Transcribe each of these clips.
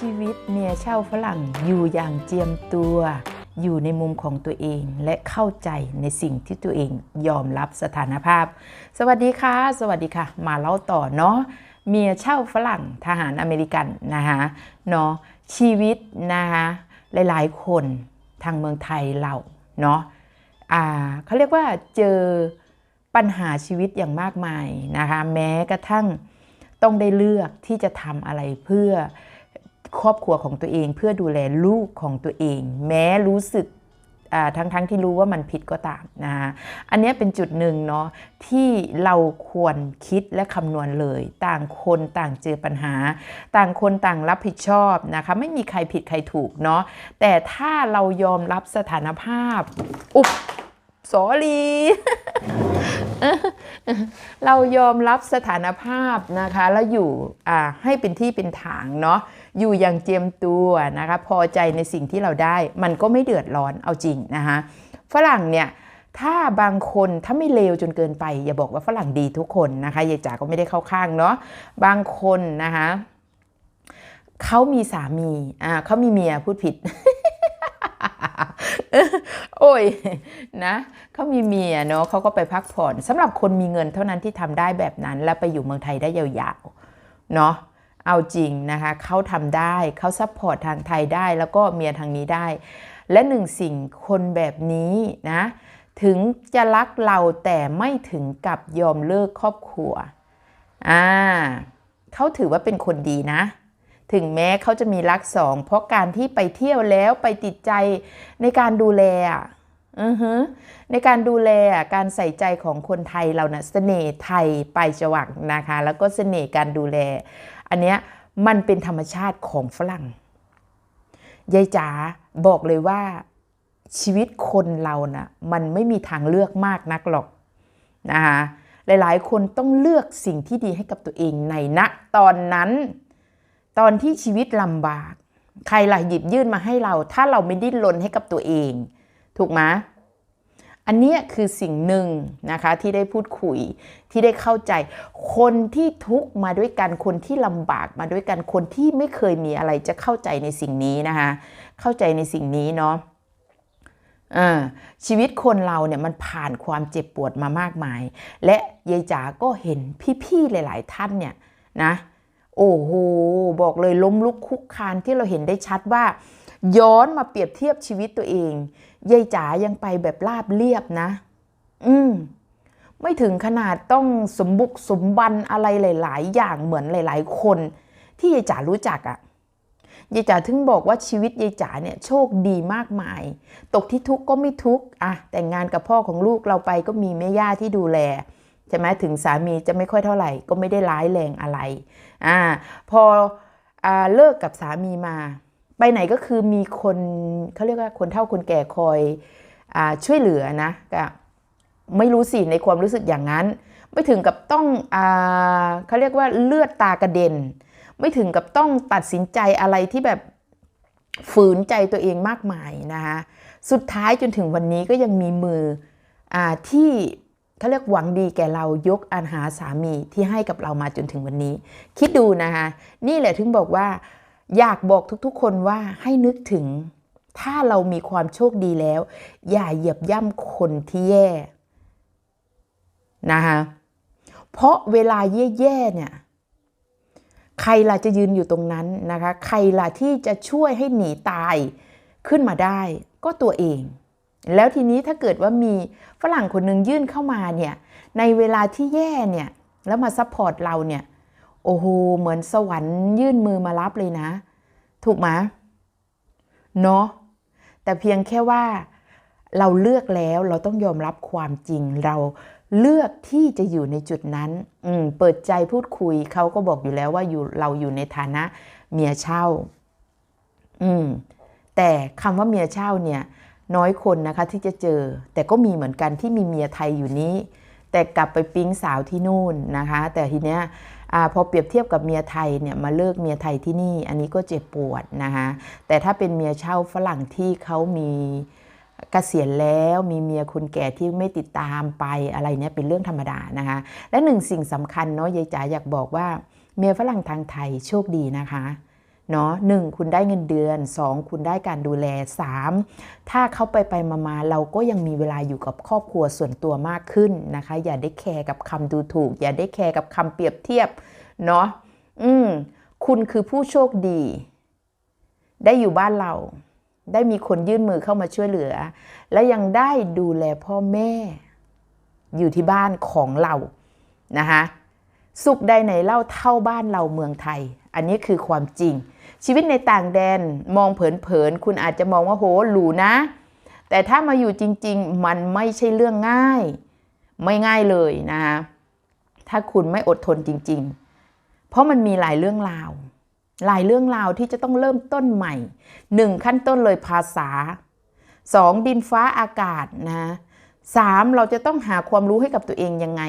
ชีวิตเมียเช่าฝรั่งอยู่อย่างเจียมตัว อยู่ในมุมของตัวเองและเข้าใจในสิ่งที่ตัวเองยอมรับสถานภาพ สวัสดีค่ะ สวัสดีค่ะ มาเล่าต่อเนาะเมียเช่าฝรั่งทหารอเมริกันนะคะเนาะชีวิตนะคะหลายๆ คนทางเมืองไทยเราเนาะอ่าเขาเรียกว่าเจอปัญหาชีวิตอย่างมากมายนะคะแม้กระทั่งต้องได้เลือกที่จะทำอะไรเพื่อ ครอบครัวของตัวเอง เพื่อดูแลลูกของตัวเอง แม้รู้สึกทั้งๆทที่รู้ว่ามันผิดก็ตามนะฮะอันนี้เป็นจุดหนึ่งเนาะที่เราควรคิดและคำนวณเลย ต่างคนต่างเจอปัญหา ต่างคนต่างรับผิดชอบนะคะไม่มีใครผิดใครถูกเนาะแต่ถ้าเรายอมรับสถานภาพ อุ๊บสอรีเรายอมรับสถานภาพนะคะ แล้วอยู่ให้เป็นที่เป็นฐานเนาะ อยู่อย่างเจียมตัวนะคะพอใจในสิ่งที่เราได้ มันก็ไม่เดือดร้อนเอาจริงนะคะฝรั่งเนี่ยถ้าบางคนถ้าไม่เลวจนเกินไป อย่าบอกว่าฝรั่งดีทุกคนนะคะยายจ๋าก็ไม่ได้เข้าข้างเนาะบางคนนะคะเขามีสามีอ่าเขามีเมียพูดผิดโอ้ยนะเขามีเมียเนาะเขาก็ไปพักผ่อนสำหรับคนมีเงินเท่านั้นที่ทำได้แบบนั้น และไปอยู่เมืองไทยได้ยาวๆเนาะ เอาจริงนะคะเขาทำได้เขาซัพพอร์ตทางไทยได้แล้วก็เมียทางนี้ได้ และหนึ่งสิ่งคนแบบนี้นะถึงจะรักเราแต่ไม่ถึงกับยอมเลิกครอบครัวอ่าเขาถือว่าเป็นคนดีนะ ถึงแม้เขาจะมีรักสอง เพราะการที่ไปเที่ยวแล้วไปติดใจในการดูแลอือฮึในการดูแลการใส่ใจของคนไทยเรานะ่ะเสน่ห์ไทยไปจวักนะคะ แล้วก็เสน่ห์การดูแล อันเนี้ยมันเป็นธรรมชาติของฝรั่ง ยายจ๋าบอกเลยว่าชีวิตคนเรานะ่ะมันไม่มีทางเลือกมากนักหรอกนะคะหลายๆ คนต้องเลือกสิ่งที่ดีให้กับตัวเองในณตอนนั้น ตอนที่ชีวิตลำบาก ใครล่ะหยิบยื่นมาให้เรา ถ้าเราไม่ดิ้นรนให้กับตัวเอง ถูกไหม อันนี้คือสิ่งหนึ่งนะคะที่ได้พูดคุยที่ได้เข้าใจ คนที่ทุกมาด้วยกันคนที่ลำบากมาด้วยกันคนที่ไม่เคยมีอะไรจะเข้าใจในสิ่งนี้นะคะ เข้าใจในสิ่งนี้เนาะชีวิตคนเราเนี่ยมันผ่านความเจ็บปวดมามากมาย และยายจ๋าก็เห็นพี่ๆหลาย ๆ ท่านเนี่ยนะ โอ้โห บอกเลยล้มลุกคุกคานที่เราเห็นได้ชัดว่า ย้อนมาเปรียบเทียบชีวิตตัวเองยายจ๋ายังไปแบบราบเรียบนะ อืมไม่ถึงขนาดต้องสมบุกสมบันอะไรหลาย ๆ อย่างเหมือนหลาย ๆ คน ที่ยายจ๋ารู้จักอะ่ะยายจ๋าถึงบอกว่าชีวิตยายจ๋าเนี่ยโชคดีมากมาย ตกที่ทุกข์ก็ไม่ทุกข์อะแต่งงานกับพ่อของลูกเราไปก็มีแม่ย่าที่ดูแลใช่ไหมถึงสามีจะไม่ค่อยเท่าไหร่ ก็ไม่ได้ร้ายแรงอะไรอ่าพออ่าเลิกกับสามีมา ไปไหนก็คือมีคนเขาเรียกว่าคนเฒ่าคนแก่คอยอช่วยเหลือนะก็ไม่รู้สิในความรู้สึกอย่างนั้น ไม่ถึงกับต้องอเขาเรียกว่าเลือดตากระเด็น ไม่ถึงกับต้องตัดสินใจอะไรที่แบบฝืนใจตัวเองมากมายนะคะสุดท้ายจนถึงวันนี้ก็ยังมีมืออที่เขาเรียกหวังดีแก่เรายกอันหาสามีที่ให้กับเรามาจนถึงวันนี้ คิดดูนะคะนี่แหละถึงบอกว่า อยากบอกทุกๆ คนว่าให้นึกถึง ถ้าเรามีความโชคดีแล้ว อย่าเหยียบย่ำคนที่แย่นะคะเพราะเวลาแย่ๆเนี่ยใครล่ะจะยืนอยู่ตรงนั้นนะคะ ใครล่ะที่จะช่วยให้หนีตายขึ้นมาได้ก็ตัวเอง แล้วทีนี้ถ้าเกิดว่ามีฝรั่งคนหนึ่งยื่นเข้ามาเนี่ยในเวลาที่แย่เนี่ยแล้วมาซัพพอร์ตเราเนี่ย โอ้โหเหมือนสวรรค์ยื่นมือมารับเลยนะ ถูกไหมเนาะแต่เพียงแค่ว่าเราเลือกแล้วเราต้องยอมรับความจริงเราเลือกที่จะอยู่ในจุดนั้นอืมเปิดใจพูดคุยเขาก็บอกอยู่แล้วว่าอยู่เราอยู่ในฐานะเมียเช่า อืมแต่คำว่าเมียเช่าเนี่ย น้อยคนนะคะที่จะเจอ แต่ก็มีเหมือนกันที่มีเมียไทยอยู่นี้ แต่กลับไปปิ๊งสาวที่นู่นนะคะ แต่ทีเนี้ย อพอเปรียบเทียบกับเมียไทยเนี่ยมาเลิกเมียไทยที่นี่ อันนี้ก็เจ็บปวดนะคะแต่ถ้าเป็นเมียเช่าฝรั่งที่เขามีกเกษียณแล้วมีเมียคนแก่ที่ไม่ติดตามไปอะไรเนี่ยเป็นเรื่องธรรมดานะคะ และหนึ่งสิ่งสำคัญเนาะยายจ๋าอยากบอกว่าเมียฝรั่งทางไทยโชคดีนะคะ เนาะหนึ่งคุณได้เงินเดือนสองคุณได้การดูแลสามถ้าเขาไปไปมามาเราก็ยังมีเวลาอยู่กับครอบครัวส่วนตัวมากขึ้นนะคะ อย่าได้แคร์กับคำดูถูก อย่าได้แคร์กับคำเปรียบเทียบเนาะอืมคุณคือผู้โชคดี ได้อยู่บ้านเรา ได้มีคนยื่นมือเข้ามาช่วยเหลือ และยังได้ดูแลพ่อแม่ อยู่ที่บ้านของเรานะคะสุขใดไหนเล่าเท่าบ้านเราเมืองไทย อันนี้คือความจริง ชีวิตในต่างแดนมองเผินๆคุณอาจจะมองว่าโหหรูนะ แต่ถ้ามาอยู่จริง ๆ มันไม่ใช่เรื่องง่าย ไม่ง่ายเลยนะคะถ้าคุณไม่อดทนจริง ๆ เพราะมันมีหลายเรื่องราว หลายเรื่องราวที่จะต้องเริ่มต้นใหม่หนึ่งขั้นต้นเลยภาษาสองดินฟ้าอากาศนะสามเราจะต้องหาความรู้ให้กับตัวเองยังไง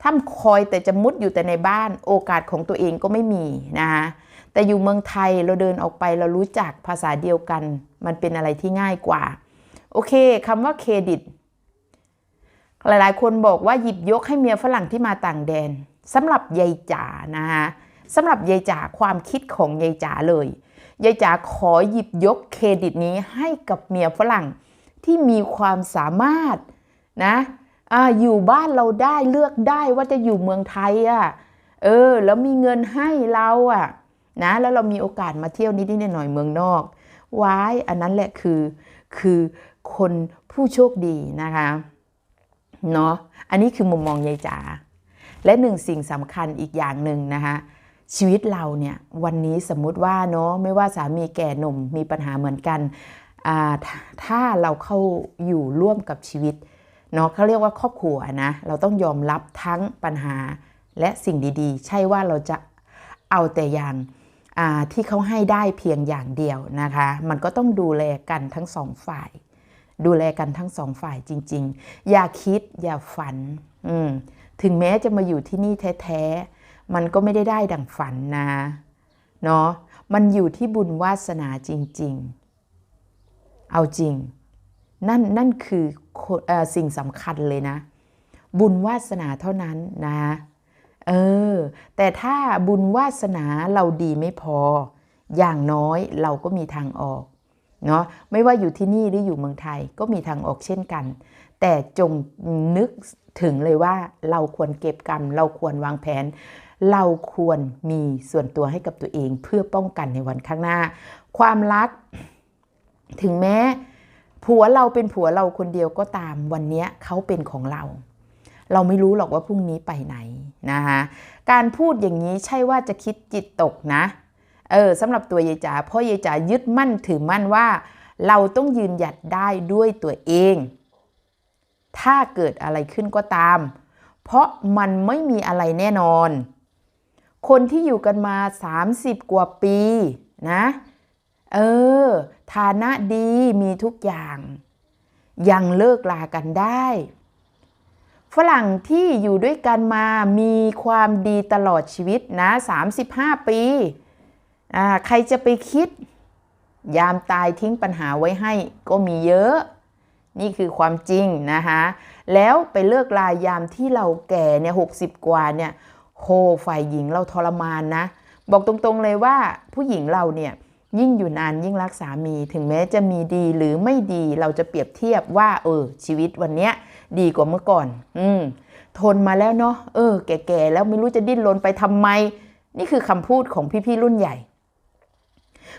ถ้าคอยแต่จะมุดอยู่แต่ในบ้านโอกาสของตัวเองก็ไม่มีนะคะ แต่อยู่เมืองไทยเราเดินออกไปเรารู้จักภาษาเดียวกัน มันเป็นอะไรที่ง่ายกว่า โอเคคำว่าเครดิต หลายๆ คนบอกว่าหยิบยกให้เมียฝรั่งที่มาต่างแดนสำหรับยายจ๋านะคะสำหรับยายจ๋าความคิดของยายจ๋าเลยยายจ๋าขอหยิบยกเครดิตนี้ให้กับเมียฝรั่งที่มีความสามารถนะออยู่บ้านเราได้เลือกได้ว่าจะอยู่เมืองไทยอะ่ะเออ แล้วมีเงินให้เราอะ่ะ นะแล้วเรามีโอกาสมาเที่ยวนิดๆหน่อยๆเมืองนอกว้ายอันนั้นแหละคือคือคนผู้โชคดีนะคะเนาะอันนี้คือมุมมองยายจ๋าและหนึ่งสิ่งสำคัญอีกอย่างหนึ่งนะคะชีวิตเราเนี่ยวันนี้สมมุติว่าเนาะไม่ว่าสามีแก่หนุ่มมีปัญหาเหมือนกันถ้าเราเข้าอยู่ร่วมกับชีวิตเนาะเขาเรียกว่าครอบครัวนะเราต้องยอมรับทั้งปัญหาและสิ่งดีๆ ใช่ว่าเราจะเอาแต่อย่าง ที่เขาให้ได้เพียงอย่างเดียวนะคะ มันก็ต้องดูแลกันทั้งสองฝ่าย ดูแลกันทั้งสองฝ่ายจริง ๆ อย่าคิดอย่าฝันถึงแม้จะมาอยู่ที่นี่แท้ๆ มันก็ไม่ได้ได้ดังฝันนะเนาะมันอยู่ที่บุญวาสนาจริง ๆ เอาจริง นั่นนั่นคืออสิ่งสำคัญเลยนะ บุญวาสนาเท่านั้นนะ เออ แต่ถ้าบุญวาสนาเราดีไม่พอ อย่างน้อยเราก็มีทางออกเนาะไม่ว่าอยู่ที่นี่หรืออยู่เมืองไทยก็มีทางออกเช่นกัน แต่จงนึกถึงเลยว่าเราควรเก็บกรรม เราควรวางแผน เราควรมีส่วนตัวให้กับตัวเองเพื่อป้องกันในวันข้างหน้า ความรัก ถึงแม้ผัวเราเป็นผัวเราคนเดียวก็ตามวันนี้เขาเป็นของเรา เราไม่รู้หรอกว่าพรุ่งนี้ไปไหนนะคะการพูดอย่างนี้ใช่ว่าจะคิดจิตตกนะเออสำหรับตัวยายจ๋าเพราะยายจ๋ายึดมั่นถือมั่นว่า เราต้องยืนหยัดได้ด้วยตัวเอง ถ้าเกิดอะไรขึ้นก็ตาม เพราะมันไม่มีอะไรแน่นอน คนที่อยู่กันมา 30 กว่าปีนะเออ ฐานะดีมีทุกอย่าง ยังเลิกลากันได้ ฝรั่งที่อยู่ด้วยกันมามีความดีตลอดชีวิตนะ 35 ปีอ่าใครจะไปคิด ยามตายทิ้งปัญหาไว้ให้ก็มีเยอะ นี่คือความจริงนะคะแล้วไปเลิกลายามที่เราแก่เนี่ยหกสิบกว่าเนี่ยโหฝ่ายหญิงเราทรมานนะ บอกตรงๆเลยว่าผู้หญิงเราเนี่ย ยิ่งอยู่นานยิ่งรักสามีถึงแม้จะมีดีหรือไม่ดีเราจะเปรียบเทียบว่า เออ ชีวิตวันเนี้ยดีกว่าเมื่อก่อน อืมทนมาแล้วเนาะเออ แก่ๆแล้วไม่รู้จะดิ้นรนไปทำไม นี่คือคำพูดของพี่ๆรุ่นใหญ่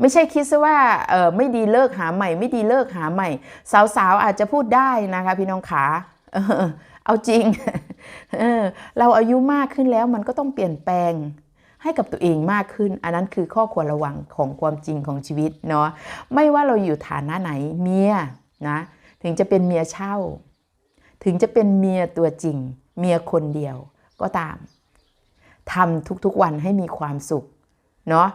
ไม่ใช่คิดซะว่าเออไม่ดีเลิกหาใหม่ ไม่ดีเลิกหาใหม่ สาวๆอาจจะพูดได้นะคะ พี่น้องขาเออเอาจริงเออเราอายุมากขึ้นแล้วมันก็ต้องเปลี่ยนแปลง ให้กับตัวเองมากขึ้น อันนั้นคือข้อควรระวังของความจริงของชีวิตเนาะไม่ว่าเราอยู่ฐานะไหนเมียนะถึงจะเป็นเมียเช่า ถึงจะเป็นเมียตัวจริง เมียคนเดียวก็ตามทำทุกๆวันให้มีความสุขเนาะ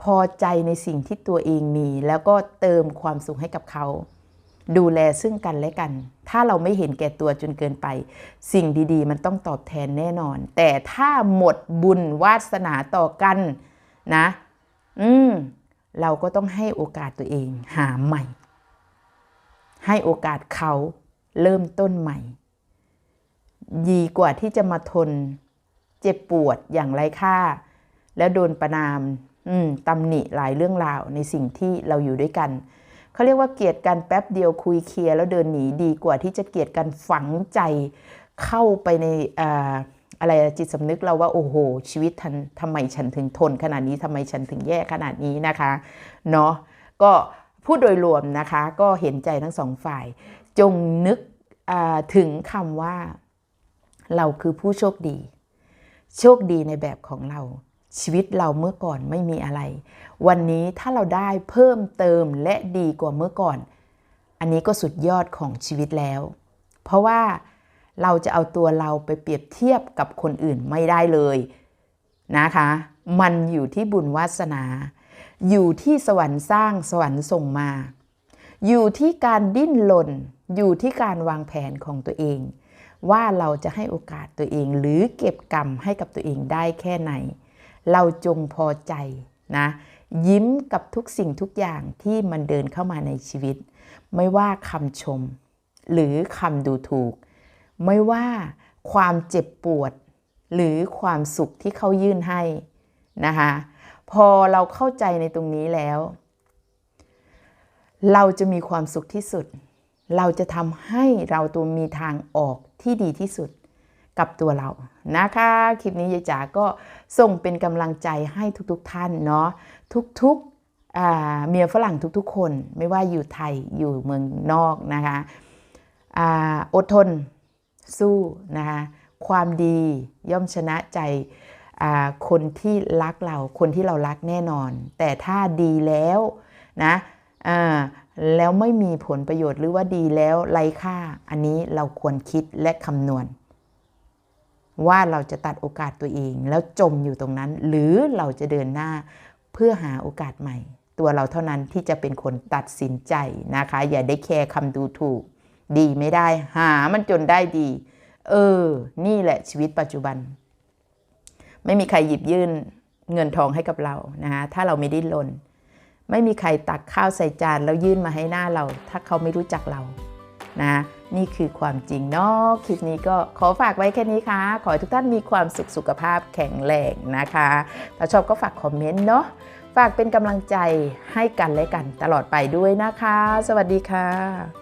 พอใจในสิ่งที่ตัวเองมี แล้วก็เติมความสุขให้กับเขา ดูแลซึ่งกันและกัน ถ้าเราไม่เห็นแก่ตัวจนเกินไป สิ่งดีๆ มันต้องตอบแทนแน่นอน แต่ถ้าหมดบุญวาสนาต่อกันนะ อืม เราก็ต้องให้โอกาสตัวเอง หาใหม่ ให้โอกาสเขาเริ่มต้นใหม่ ดีกว่าที่จะมาทน เจ็บปวดอย่างไร้ค่า แล้วโดนประนามอืมตำหนิหลายเรื่องราวในสิ่งที่เราอยู่ด้วยกัน เขาเรียกว่าเกลียดกันแป๊บเดียวคุยเคลียร์แล้วเดินหนีดีกว่าที่จะเกลียดกันฝังใจเข้าไปในออะไรจิตสำนึกเราว่าโอ้โห ชีวิตทันทำไมฉันถึงทนขนาดนี้ทำไมฉันถึงแย่ขนาดนี้นะคะเนาะก็พูดโดยรวมนะคะก็เห็นใจทั้งสองฝ่าย จงนึกถึงคำว่า เราคือผู้โชคดี โชคดีในแบบของเรา ชีวิตเราเมื่อก่อนไม่มีอะไร วันนี้ถ้าเราได้เพิ่มเติมและดีกว่าเมื่อก่อน อันนี้ก็สุดยอดของชีวิตแล้ว เพราะว่าเราจะเอาตัวเราไปเปรียบเทียบกับคนอื่นไม่ได้เลยนะคะ มันอยู่ที่บุญวาสนา อยู่ที่สวรรค์สร้างสวรรค์ส่งมา อยู่ที่การดิ้นรนอยู่ที่การวางแผนของตัวเอง ว่าเราจะให้โอกาสตัวเองหรือเก็บกรรมให้กับตัวเองได้แค่ไหน เราจงพอใจนะยิ้มกับทุกสิ่งทุกอย่างที่มันเดินเข้ามาในชีวิต ไม่ว่าคำชม หรือคำดูถูก ไม่ว่าความเจ็บปวด หรือความสุขที่เขายื่นให้นะคะพอเราเข้าใจในตรงนี้แล้ว เราจะมีความสุขที่สุด เราจะทำให้เราตัวมีทางออกที่ดีที่สุดกับตัวเรา นะคะ คลิปนี้ยายจ๋าก็ส่งเป็นกำลังใจให้ทุกๆทท่านเนาะทุกๆเมียฝรั่งทุกๆ คน ไม่ว่าอยู่ไทยอยู่เมืองนอกนะคะอดทนสู้นะคะความดีย่อมชนะใจคนที่รักเราคนที่เรารักแน่นอน แต่ถ้าดีแล้วนะแล้วไม่มีผลประโยชน์หรือว่าดีแล้วไร้ค่า อันนี้เราควรคิดและคำนวณ ว่าเราจะตัดโอกาสตัวเอง แล้วจมอยู่ตรงนั้น หรือเราจะเดินหน้าเพื่อหาโอกาสใหม่ ตัวเราเท่านั้นที่จะเป็นคนตัดสินใจนะคะ อย่าได้แคร์คำดูถูก ดีไม่ได้ หามันจนได้ดี เออ นี่แหละชีวิตปัจจุบัน ไม่มีใครหยิบยื่นเงินทองให้กับเรานะคะถ้าเราไม่ได้ลนไม่มีใครตักข้าวใส่จานแล้วยื่นมาให้หน้าเรา ถ้าเขาไม่รู้จักเรา นะนี่คือความจริงเนาะคลิปนี้ก็ขอฝากไว้แค่นี้ค่ะ ขอให้ทุกท่านมีความสุขสุขภาพแข็งแรงนะคะถ้าชอบก็ฝากคอมเมนต์เนาะฝากเป็นกำลังใจให้กันและกันตลอดไปด้วยนะคะ สวัสดีค่ะ